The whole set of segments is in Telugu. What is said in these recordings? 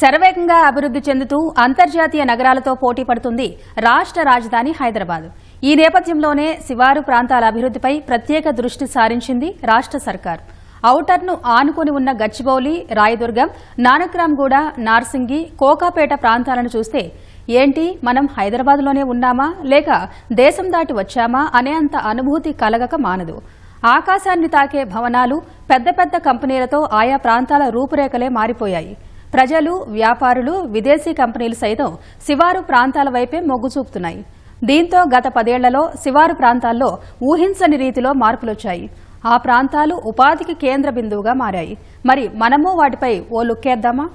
శరవేగంగా అభివృద్ధి చెందుతూ అంతర్జాతీయ నగరాలతో పోటీ పడుతుంది రాష్ట్ర రాజధాని హైదరాబాద్. ఈ నేపథ్యంలోనే శివారు ప్రాంతాల అభివృద్ధిపై ప్రత్యేక దృష్టి సారించింది రాష్ట్ర సర్కార్. ఔటర్ను ఆనుకుని ఉన్న గచ్చిబౌలి రాయదుర్గం నానక్రామ్గూడ నార్సింగి కోకాపేట ప్రాంతాలను చూస్తే ఏంటి మనం హైదరాబాద్లోనే ఉన్నామా లేక దేశం దాటి వచ్చామా అనే అంత అనుభూతి కలగక మానదు. ఆకాశాన్ని తాకే భవనాలు పెద్ద పెద్ద కంపెనీలతో ఆయా ప్రాంతాల రూపురేఖలే మారిపోయాయి. ప్రజలు వ్యాపారులు విదేశీ కంపెనీలు సైతం శివారు ప్రాంతాల వైపే మొగ్గు చూపుతున్నాయి. దీంతో గత పదేళ్ళలో శివారు ప్రాంతాల్లో ఊహించని రీతిలో మార్పులొచ్చాయి. ఆ ప్రాంతాలు ఉపాధికి కేంద్ర బిందువుగా మారాయి. మరి మనము వాటిపై ఓ లుక్కేద్దామా?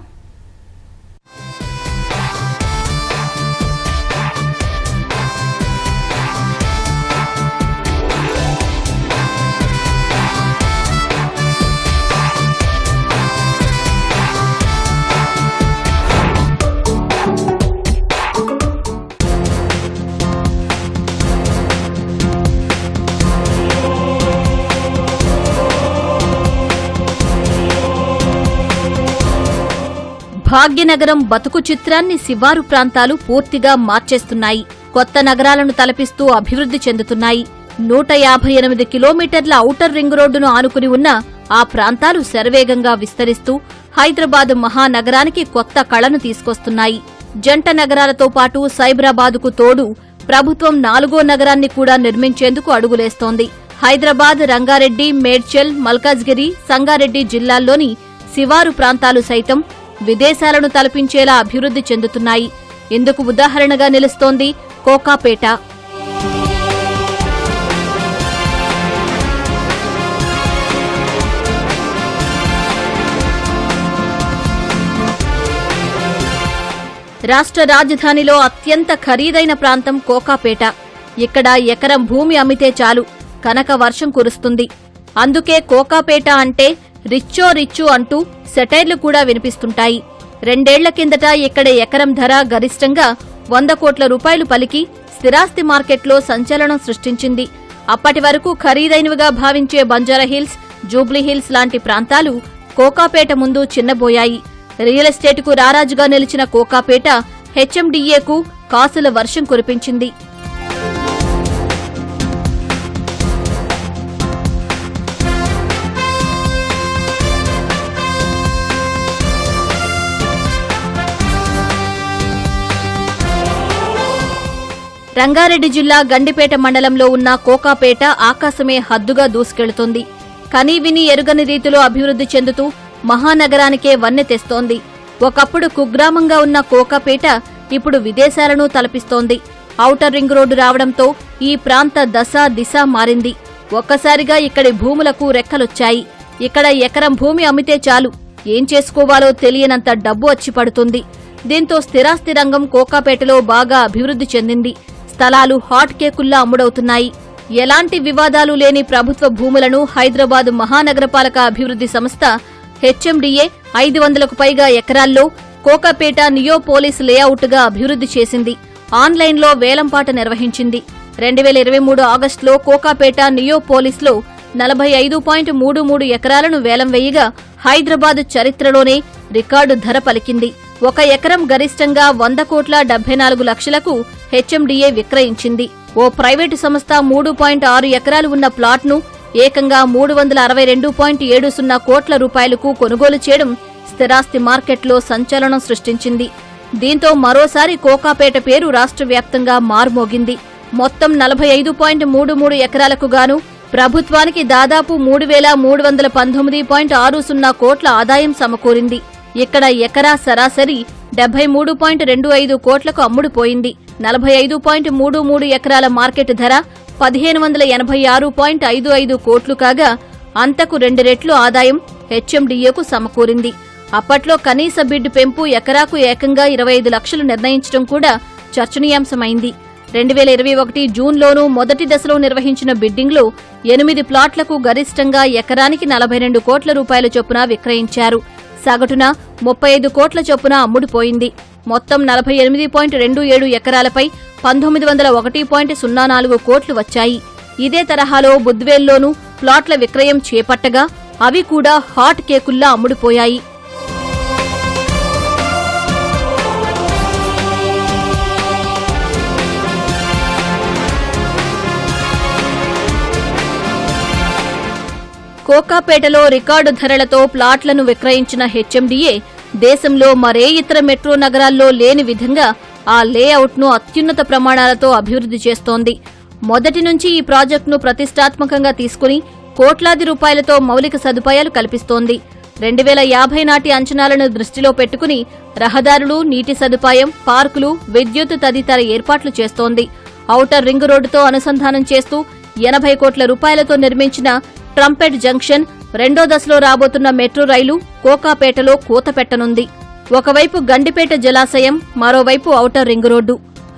భాగ్యనగరం బతుకు చిత్రాన్ని శివారు ప్రాంతాలు పూర్తిగా మార్చేస్తున్నాయి. కొత్త నగరాలను తలపిస్తూ అభివృద్ధి చెందుతున్నాయి. నూట యాభై ఎనిమిది కిలోమీటర్ల ఔటర్ రింగ్ రోడ్డును ఆనుకుని ఉన్న ఆ ప్రాంతాలు శరవేగంగా విస్తరిస్తూ హైదరాబాద్ మహానగరానికి కొత్త కళను తీసుకొస్తున్నాయి. జంట నగరాలతో పాటు సైబరాబాదుకు తోడు ప్రభుత్వం నాలుగో నగరాన్ని కూడా నిర్మించేందుకు అడుగులేస్తోంది. హైదరాబాద్ రంగారెడ్డి మేడ్చల్ మల్కాజ్గిరి సంగారెడ్డి జిల్లాల్లోని శివారు ప్రాంతాలు సైతం విదేశాలను తలపించేలా అభివృద్ధి చెందుతున్నాయి. ఇందుకు ఉదాహరణగా నిలుస్తోంది కోకాపేట. రాష్ట్ర రాజధానిలో అత్యంత ఖరీదైన ప్రాంతం కోకాపేట. ఇక్కడ ఎకరం భూమి అమ్మితే చాలు. కనక వర్షం కురుస్తుంది. అందుకే కోకాపేట అంటే రిచ్చో రిచ్చు అంటూ సెటైర్లు కూడా వినిపిస్తుంటాయి. రెండేళ్ళ కిందట ఇక్కడ ఎకరం ధర గరిష్టంగా వంద కోట్ల రూపాయలు పలికి స్థిరాస్తి మార్కెట్లో సంచలనం సృష్టించింది. అప్పటి వరకు ఖరీదైనవిగా భావించే బంజారాహిల్స్ జూబ్లీహిల్స్ లాంటి ప్రాంతాలు కోకాపేట ముందు చిన్నబోయాయి. రియల్ ఎస్టేట్కు రారాజుగా నిలిచిన కోకాపేట హెచ్ఎండిఏకు కాసుల వర్షం కురిపించింది. రంగారెడ్డి జిల్లా గండిపేట మండలంలో ఉన్న కోకాపేట ఆకాశమే హద్దుగా దూసుకెళ్తోంది. కనీ విని ఎరుగని రీతిలో అభివృద్ధి చెందుతూ మహానగరానికే వన్నె తెస్తోంది. ఒకప్పుడు కుగ్రామంగా ఉన్న కోకాపేట ఇప్పుడు విదేశాలను తలపిస్తోంది. ఔటర్ రింగ్ రోడ్డు రావడంతో ఈ ప్రాంత దశ దిశ మారింది. ఒక్కసారిగా ఇక్కడి భూములకు రెక్కలొచ్చాయి. ఇక్కడ ఎకరం భూమి అమ్మితే చాలు. ఏం చేసుకోవాలో తెలియనంత డబ్బు వచ్చి పడుతుంది. దీంతో స్థిరాస్తి రంగం కోకాపేటలో బాగా అభివృద్ధి చెందింది. స్థలాలు హాట్ కేకుల్లా అమ్ముడవుతున్నాయి. ఎలాంటి వివాదాలు లేని ప్రభుత్వ భూములను హైదరాబాద్ మహానగరపాలక అభివృద్ధి సంస్థ హెచ్ఎండిఏ ఐదు వందలకు పైగా ఎకరాల్లో కోకాపేట నియోపోలిస్ లేఅవుట్గా అభివృద్ధి చేసింది. ఆన్లైన్లో వేలంపాట నిర్వహించింది. రెండు వేల ఇరవై మూడు ఆగస్టులో కోకాపేట నియోపోలిస్లో నలభై ఐదు పాయింట్ మూడు మూడు ఎకరాలను వేలం వేయగా హైదరాబాద్ చరిత్రలోనే రికార్డు ధర పలికింది. ఒక ఎకరం గరిష్టంగా వంద కోట్ల డెబ్బై నాలుగు లక్షలకు హెచ్ఎండిఏ విక్రయించింది. ఓ ప్రైవేటు సంస్థ మూడు పాయింట్ ఆరు ఎకరాలు ఉన్న ప్లాట్ను ఏకంగా మూడు వందల అరవై రెండు పాయింట్ ఏడు సున్నా కోట్ల రూపాయలకు కొనుగోలు చేయడం స్థిరాస్తి మార్కెట్లో సంచలనం సృష్టించింది. దీంతో మరోసారి కోకాపేట పేరు రాష్ట్ర వ్యాప్తంగా మారుమోగింది. మొత్తం నలభై ఐదు పాయింట్ మూడు మూడు ఎకరాలకు గాను ప్రభుత్వానికి దాదాపు మూడు వేల మూడు వందల పంతొమ్మిది పాయింట్ ఆరు సున్నా కోట్ల ఆదాయం సమకూరింది. ఇక్కడ ఎకరా సరాసరి డెబ్బై మూడు పాయింట్ రెండు ఐదు కోట్లకు అమ్ముడుపోయింది. నలభై ఐదు పాయింట్ మూడు మూడు ఎకరాల మార్కెట్ ధర పదిహేను వందల ఎనభై ఆరు పాయింట్ ఐదు ఐదు కోట్లు కాగా అంతకు రెండు రెట్లు ఆదాయం హెచ్ఎండిఏకు సమకూరింది. అప్పట్లో కనీస బిడ్ పెంపు ఎకరాకు ఏకంగా ఇరవై ఐదు లక్షలు నిర్ణయించడం కూడా చర్చనీయాంశమైంది. రెండు వేల ఇరవై ఒకటి జూన్లోనూ మొదటి దశలో నిర్వహించిన బిడ్డింగ్లో ఎనిమిది ప్లాట్లకు గరిష్టంగా ఎకరానికి నలభై రెండు కోట్ల రూపాయల చొప్పున విక్రయించారు. సగటున ముప్పై ఐదు కోట్ల చొప్పున అమ్ముడుపోయింది. మొత్తం నలభై ఎనిమిది పాయింట్ రెండు ఏడు ఎకరాలపై పంతొమ్మిది వందల ఒకటి పాయింట్ సున్నా నాలుగు కోట్లు వచ్చాయి. ఇదే తరహాలో బుద్వేల్లోనూ ప్లాట్ల విక్రయం చేపట్టగా అవి కూడా హాట్ కేకుల్లా అమ్ముడుపోయాయి. కోకాపేటలో రికార్డు ధరలతో ప్లాట్లను విక్రయించిన హెచ్ఎండిఏ దేశంలో మరే ఇతర మెట్రో నగరాల్లో లేని విధంగా ఆ లేఅవుట్ను అత్యున్నత ప్రమాణాలతో అభివృద్ధి చేస్తోంది. మొదటి నుంచి ఈ ప్రాజెక్టును ప్రతిష్టాత్మకంగా తీసుకుని కోట్లాది రూపాయలతో మౌలిక సదుపాయాలు కల్పిస్తోంది. రెండు వేల యాభై నాటి అంచనాలను దృష్టిలో పెట్టుకుని రహదారులు నీటి సదుపాయం పార్కులు విద్యుత్ తదితర ఏర్పాట్లు చేస్తోంది. ఔటర్ రింగ్ రోడ్డుతో అనుసంధానం చేస్తూ ఎనభై కోట్ల రూపాయలతో నిర్మించిన ట్రంపెట్ జంక్షన్ రెండో దశలో రాబోతున్న మెట్రో రైలు కోకాపేటలో కూత పెట్టనుంది. ఒకవైపు గండిపేట జలాశయం మరోవైపు ఔటర్ రింగ్ రోడ్డు.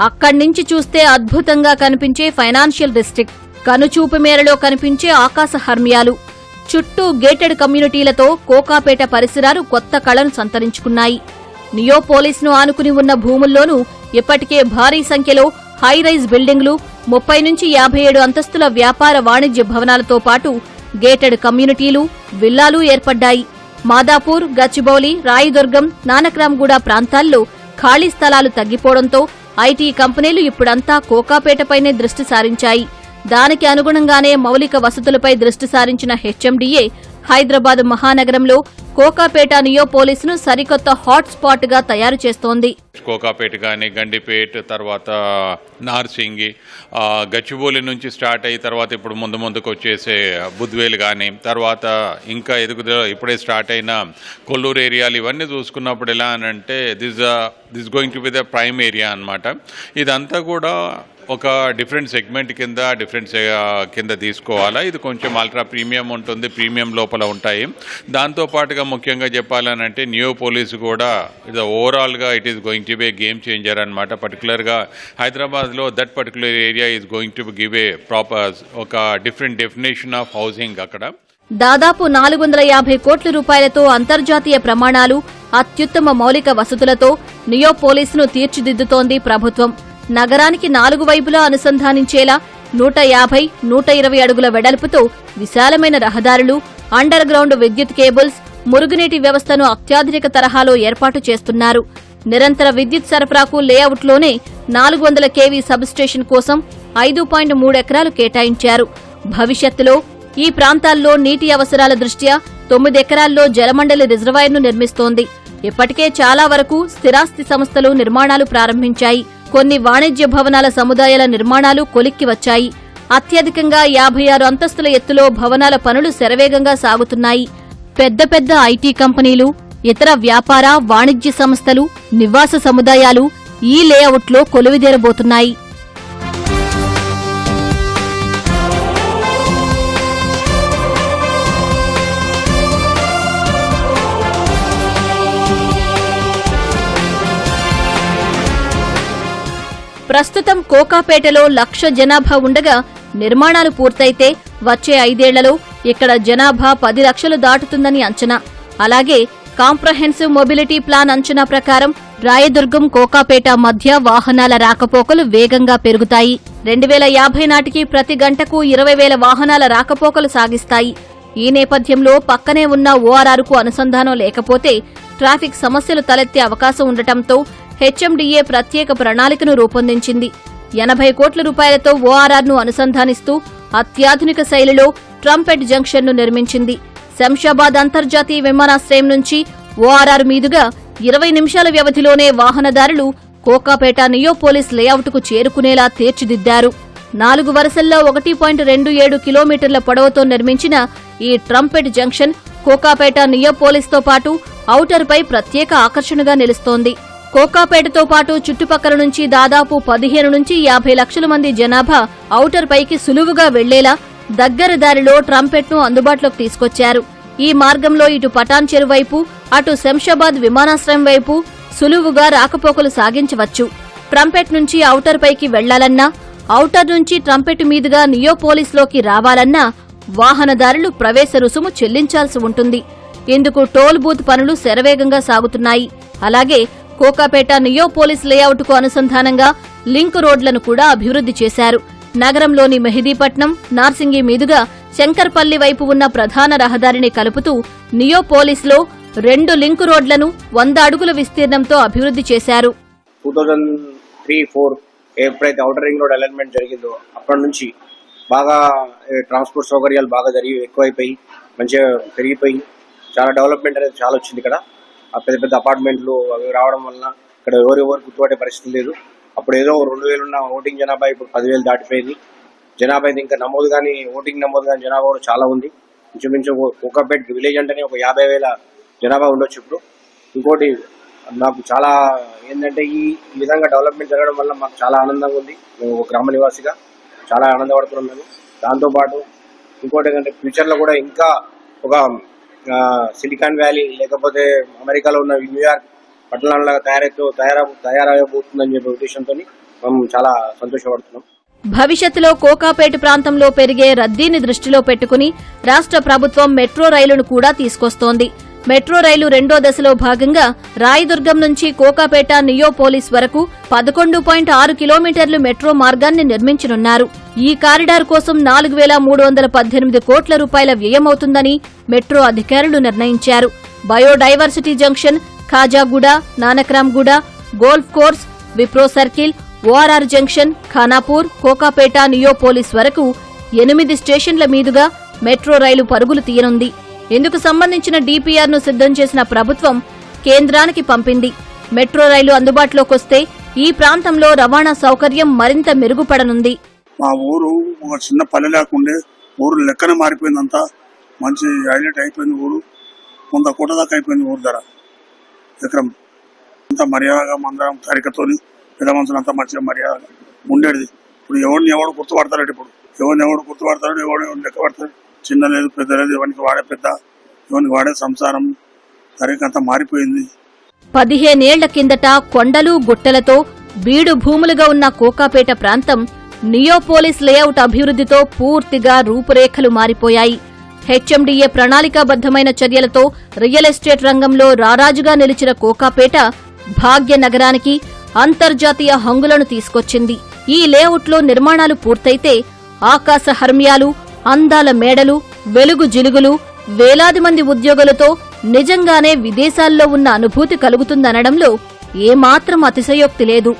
అక్కడి నుంచి చూస్తే అద్భుతంగా కనిపించే ఫైనాన్షియల్ డిస్ట్రిక్ట్. కనుచూపు మేరలో కనిపించే ఆకాశ హర్మ్యాలు. చుట్టూ గేటెడ్ కమ్యూనిటీలతో కోకాపేట పరిసరాలు కొత్త కళను సంతరించుకున్నాయి. నియోపోలీస్ను ఆనుకుని ఉన్న భూముల్లోనూ ఇప్పటికే భారీ సంఖ్యలో హైరైజ్ బిల్డింగ్లు ముప్పై నుంచి యాభై ఏడు అంతస్తుల వ్యాపార వాణిజ్య భవనాలతో పాటు గేటెడ్ కమ్యూనిటీలు విల్లాలు ఏర్పడ్డాయి. మాదాపూర్ గచ్చిబౌలి రాయదుర్గం నానక్రామ్గూడ ప్రాంతాల్లో ఖాళీ స్థలాలు తగ్గిపోవడంతో ఐటీ కంపెనీలు ఇప్పుడంతా కోకాపేటపైనే దృష్టి సారించాయి. దానికి అనుగుణంగానే మౌలిక వసతులపై దృష్టి సారించిన హెచ్ఎండిఏ హైదరాబాద్ మహానగరంలో కోకాపేట నియోపోలిస్ను సరికొత్త హాట్ స్పాట్గా తయారు చేస్తోంది. కోకాపేట కానీ గండిపేట తర్వాత నార్సింగి గచ్చిబౌలి నుంచి స్టార్ట్ అయ్యి తర్వాత ఇప్పుడు ముందు ముందుకు వచ్చేసే బుద్వేలు కానీ తర్వాత ఇంకా ఎదుగుదల ఇప్పుడే స్టార్ట్ అయిన కొల్లూరు ఏరియాలు ఇవన్నీ చూసుకున్నప్పుడు ఎలా అని అంటే this this going to be the prime area అనమాట ఇదంతా కూడా ఒక డిఫరెంట్ సెగ్మెంట్ కింద డిఫరెంట్ కింద తీసుకోవాలా? ఇది కొంచెం అల్ట్రా ప్రీమియం ఉంటుంది ప్రీమియం లోపల ఉంటాయి. దాంతో పాటుగా ముఖ్యంగా చెప్పాలనంటే న్యూ పోలీస్ కూడా ఇది ఓవరాల్గా it is going to be game changer అనమాట పర్టికులర్గా హైదరాబాద్లో that particular area is going to give a proper ఒక డిఫరెంట్ డెఫినేషన్ ఆఫ్ హౌసింగ్ అక్కడ. దాదాపు నాలుగు వందల యాభై కోట్ల రూపాయలతో అంతర్జాతీయ ప్రమాణాలు అత్యుత్తమ మౌలిక వసతులతో నియోపోలిస్ను తీర్చిదిద్దుతోంది ప్రభుత్వం. నగరానికి నాలుగు వైపులా అనుసంధానించేలా నూట యాభై నూట ఇరవై అడుగుల వెడల్పుతో విశాలమైన రహదారులు అండర్ గ్రౌండ్ విద్యుత్ కేబుల్స్ మురుగునీటి వ్యవస్థను అత్యాధునిక తరహాలో ఏర్పాటు చేస్తున్నారు. నిరంతర విద్యుత్ సరఫరాకు లేఅవుట్లోనే నాలుగు వందల కేవీ సబ్స్టేషన్ కోసం ఐదు పాయింట్ మూడు ఎకరాలు కేటాయించారు. భవిష్యత్తులో ఈ ప్రాంతాల్లో నీటి అవసరాల దృష్ట్యా తొమ్మిది ఎకరాల్లో జలమండలి రిజర్వాయర్ను నిర్మిస్తోంది. ఇప్పటికే చాలా వరకు స్థిరాస్తి సంస్థలు నిర్మాణాలు ప్రారంభించాయి. కొన్ని వాణిజ్య భవనాల సముదాయాల నిర్మాణాలు కొలిక్కి వచ్చాయి. అత్యధికంగా యాభై ఆరు అంతస్తుల ఎత్తులో భవనాల పనులు శరవేగంగా సాగుతున్నాయి. పెద్ద పెద్ద ఐటీ కంపెనీలు ఇతర వ్యాపార వాణిజ్య సంస్థలు నివాస సముదాయాలు ఈ లేఅవుట్లో కొలువిదేరబోతున్నాయి. ప్రస్తుతం కోకాపేటలో లక్ష జనాభా ఉండగా నిర్మాణాలు పూర్తయితే వచ్చే ఐదేళ్ళలో ఇక్కడ జనాభా పది లక్షలు దాటుతుందని అంచనా. అలాగే కాంప్రహెన్సివ్ మొబిలిటీ ప్లాన్ అంచనా ప్రకారం రాయదుర్గం కోకాపేట మధ్య వాహనాల రాకపోకలు వేగంగా పెరుగుతాయి. రెండు వేల యాభై నాటికి ప్రతి గంటకు ఇరవై వేల వాహనాల రాకపోకలు సాగిస్తాయి. ఈ నేపథ్యంలో పక్కనే ఉన్న ఓఆర్ఆర్కు అనుసంధానం లేకపోతే ట్రాఫిక్ సమస్యలు తలెత్తే అవకాశం ఉండటంతో హెచ్ఎండిఏ ప్రత్యేక ప్రణాళికను రూపొందించింది. ఎనభై కోట్ల రూపాయలతో ఓఆర్ఆర్ను అనుసంధానిస్తూ అత్యాధునిక శైలిలో ట్రంపెట్ జంక్షన్ను నిర్మించింది. శంషాబాద్ అంతర్జాతీయ విమానాశ్రయం నుంచి ఓఆర్ఆర్ మీదుగా ఇరవై నిమిషాల వ్యవధిలోనే వాహనదారులు కోకాపేట నియోపోలిస్ లేఅవుట్కు చేరుకునేలా తీర్చిదిద్దారు. నాలుగు వరుసల్లో ఒకటి పాయింట్ రెండు ఏడు కిలోమీటర్ల పొడవుతో నిర్మించిన ఈ ట్రంపెట్ జంక్షన్ కోకాపేట నియోపోలిస్తో పాటు ఔటర్పై ప్రత్యేక ఆకర్షణగా నిలుస్తోంది. కోకాపేటతో పాటు చుట్టుపక్కల నుంచి దాదాపు పదిహేను నుంచి యాభై లక్షల మంది జనాభా ఔటర్ పైకి సులువుగా వెళ్ళేలా దగ్గర దారిలో ట్రంపెట్ను అందుబాటులోకి తీసుకొచ్చారు. ఈ మార్గంలో ఇటు పటాన్ చెరు వైపు అటు శంషాబాద్ విమానాశ్రయం వైపు సులువుగా రాకపోకలు సాగించవచ్చు. ట్రంపెట్ నుంచి ఔటర్ పైకి వెళ్ళాలన్నా ఔటర్ నుంచి ట్రంపెట్ మీదుగా నియోపోలిస్లోకి రావాలన్నా వాహనదారులు ప్రవేశ రుసుము చెల్లించాల్సి ఉంటుంది. ఇందుకు టోల్ బూత్ పనులు శరవేగంగా సాగుతున్నాయి. అలాగే కోకాపేట నియోపోలిస్ లేఅవుట్కు అనుసంధానంగా లింక్ రోడ్లను కూడా అభివృద్ధి చేశారు. నగరంలోని మెహదీపట్నం నార్సింగి మీదుగా శంకర్పల్లి వైపు ఉన్న ప్రధాన రహదారిని కలుపుతూ నియోపోలిస్లో రెండు లింక్ రోడ్లను వంద అడుగుల విస్తీర్ణంతో అభివృద్ధి చేశారు. టూ థౌజండ్ త్రీ ఫోర్ ఎప్పుడైతే అవుటర్ రింగ్ రోడ్ అలైన్మెంట్ జరిగిందో అప్పటి నుంచి బాగా ట్రాన్స్పోర్ట్ సౌకర్యాలు బాగా జరిగి ఎక్కువైపోయి మంచిగా పెరిగిపోయి చాలా డెవలప్మెంట్ అనేది చాలా వచ్చింది ఇక్కడ. పెద్ద పెద్ద అపార్ట్మెంట్లు అవి రావడం వలన ఇక్కడ ఎవరెవరు గుర్తుపట్టే పరిస్థితి లేదు. అప్పుడు ఏదో రెండు వేలు ఉన్న ఓటింగ్ జనాభా ఇప్పుడు పదివేలు దాటిపోయింది. జనాభా అయితే ఇంకా నమోదు కానీ ఓటింగ్ నమోదు కానీ జనాభా కూడా చాలా ఉంది. ఇంచుమించు కోకాపేట్ విలేజ్ అంటేనే ఒక యాభై వేల జనాభా ఉండొచ్చు ఇప్పుడు. ఇంకోటి నాకు చాలా ఏంటంటే ఈ విధంగా డెవలప్మెంట్ జరగడం వల్ల మాకు చాలా ఆనందంగా ఉంది. మేము ఒక గ్రామ నివాసిగా చాలా ఆనందపడుతున్నాం మేము. దాంతోపాటు ఇంకోటి ఏంటంటే ఫ్యూచర్లో కూడా ఇంకా ఒక సిలికాన్ వ్యాలీ లేకపోతే అమెరికాలో ఉన్న న్యూయార్క్ పట్టణాలలాగా తయారైతే తయారా తయారవబోతుందని చెప్పే ఉద్దేశంతో మనం చాలా సంతోషపడుతున్నాం. భవిష్యత్తులో కోకాపేట ప్రాంతంలో పెరిగే రద్దీని దృష్టిలో పెట్టుకుని రాష్ట్ర ప్రభుత్వం మెట్రో రైలును కూడా తీసుకొస్తోంది. మెట్రో రైలు రెండో దశలో భాగంగా రాయదుర్గం నుంచి కోకాపేట నియోపోలిస్ వరకు పదకొండు పాయింట్ ఆరు కిలోమీటర్లు మెట్రో మార్గాన్ని నిర్మించనున్నారు. ఈ కారిడార్ కోసం నాలుగు వేల మూడు వందల పద్దెనిమిది కోట్ల రూపాయల వ్యయమవుతుందని మెట్రో అధికారులు నిర్ణయించారు. Biodiversity junction Khajaguda Nanakramguda golf course Wipro circle ORR junction Khanapur Kokapet Neopolis వరకు ఎనిమిది స్టేషన్ల మీదుగా మెట్రో రైలు పరుగులు తీయనుంది. ఇందుకు సంబంధించిన డీపీఆర్ను సిద్ధం చేసిన ప్రభుత్వం కేంద్రానికి పంపింది. మెట్రో రైలు అందుబాటులోకొస్తే ఈ ప్రాంతంలో రవాణా సౌకర్యం మరింత మెరుగుపడనుంది. మా ఊరు ఒక చిన్న పల్లె లేకుండే ఊరు లెక్కన మారిపోయిందంతా. మంచి హైలైట్ అయిపోయింది ఊరు. వంద కోట్ల దాకా అయిపోయింది ఊరు ధర. ఎకరం. అంత మర్యాదగా మందరం తరికతోని పెద్ద మనుషులు అంతా మంచిగా మర్యాదగా ఉండేది. ఇప్పుడు ఎవరిని ఎవడు గుర్తుపడతాడు ఇప్పుడు? ఎవరిని ఎవడు గుర్తుపడతాడు? ఎవడు ఎవడు లెక్క పడతాడు? చిన్న లేదు పెద్ద లేదు ఎవరికి వాడే పెద్ద ఎవరికి వాడే సంసారం. తరిక అంతా మారిపోయింది. పదిహేనేళ్ళ కిందట కొండలు గుట్టలతో బీడు భూములుగా ఉన్న కోకాపేట ప్రాంతం నియోపోలిస్ లేఅవుట్ అభివృద్ధితో పూర్తిగా రూపురేఖలు మారిపోయాయి. హెచ్ఎండిఏ ప్రణాళికాబద్దమైన చర్యలతో రియల్ ఎస్టేట్ రంగంలో రారాజుగా నిలిచిన కోకాపేట భాగ్యనగరానికి అంతర్జాతీయ హంగులను తీసుకొచ్చింది. ఈ లేఅవుట్లో నిర్మాణాలు పూర్తయితే ఆకాశ హర్మ్యాలు అందాల మేడలు వెలుగు జిలుగులు వేలాది మంది ఉద్యోగులతో నిజంగానే విదేశాల్లో ఉన్న అనుభూతి కలుగుతుందనడంలో ఏమాత్రం అతిశయోక్తి లేదు.